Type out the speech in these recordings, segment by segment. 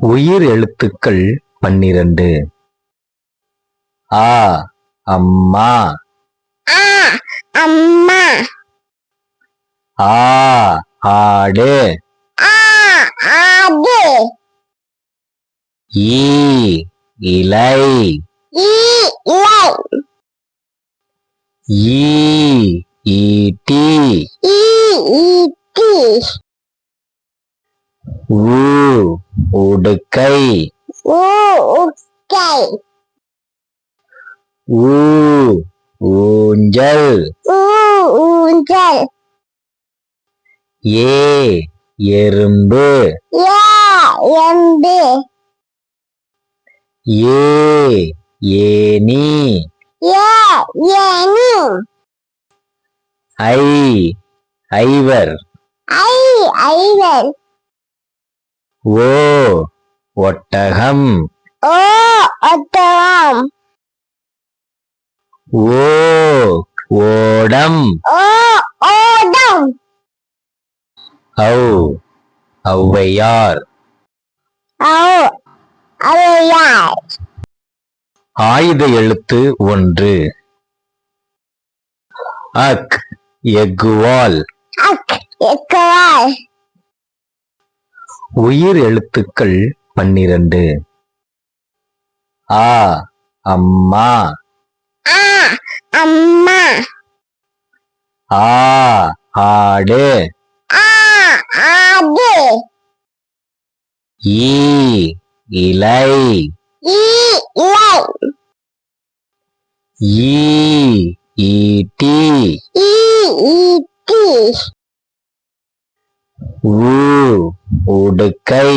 உயிர் எழுத்துக்கள் பன்னிரண்டு. ஆ அம்மா. ஆ அம்மா. ஆ ஆடு. ஆ ஆடு. ஈ இலை. ஈ இலை. ஈ ஈட்டி. ஈட்டி. ஊ உடுக்கை. ஊ உக்கை ஊ ஊஞ்சல். ஊ ஊஞ்சல். ஏ எறும்பு. ஏ எம்பு ஏ ஏனி ஏ ஏனி ஐ ஐவர். ஐ ஐவர். ஓ ஒட்டகம். ஓ ஒட்டகம். ஓ ஓடம். ஓ ஓடம். ஔ ஔவையார். ஓ அவையார் ஆயுத எழுத்து ஒன்று. அக் எக்குவால் அக் எக்கவால் உயிர் எழுத்துக்கள் பன்னிரண்டு. ஆ அம்மா. ஆ அம்மா. ஆ ஆடு. ஆ ஆடு. ஈ இலை. ஈ இலை. ஈ ஈட்டி. ஈ ஈட்டி. ஊ உடுக்கை.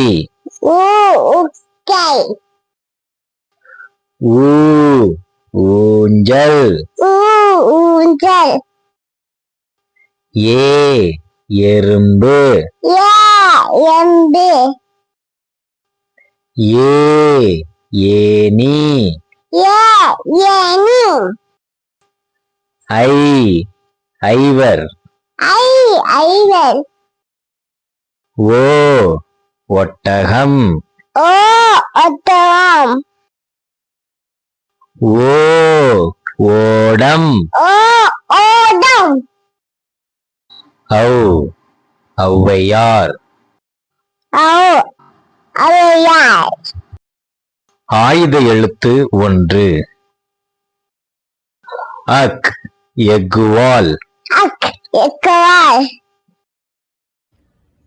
ஊ ஊஞ்சல். ஊஞ்சல். ஏ எறும்பு. ஏ எம்பு ஏ ஏனி ஏ ஏனி ஐ ஐவர். ஐ ஐவர். ஓ ஒட்டகம். ஓ ஒட்டகம். ஓ ஓடம். ஓ ஓடம். ஔ ஔவையார். ஓ அவையார் ஆயுத எழுத்து ஒன்று. அக் எக்குவால் அக்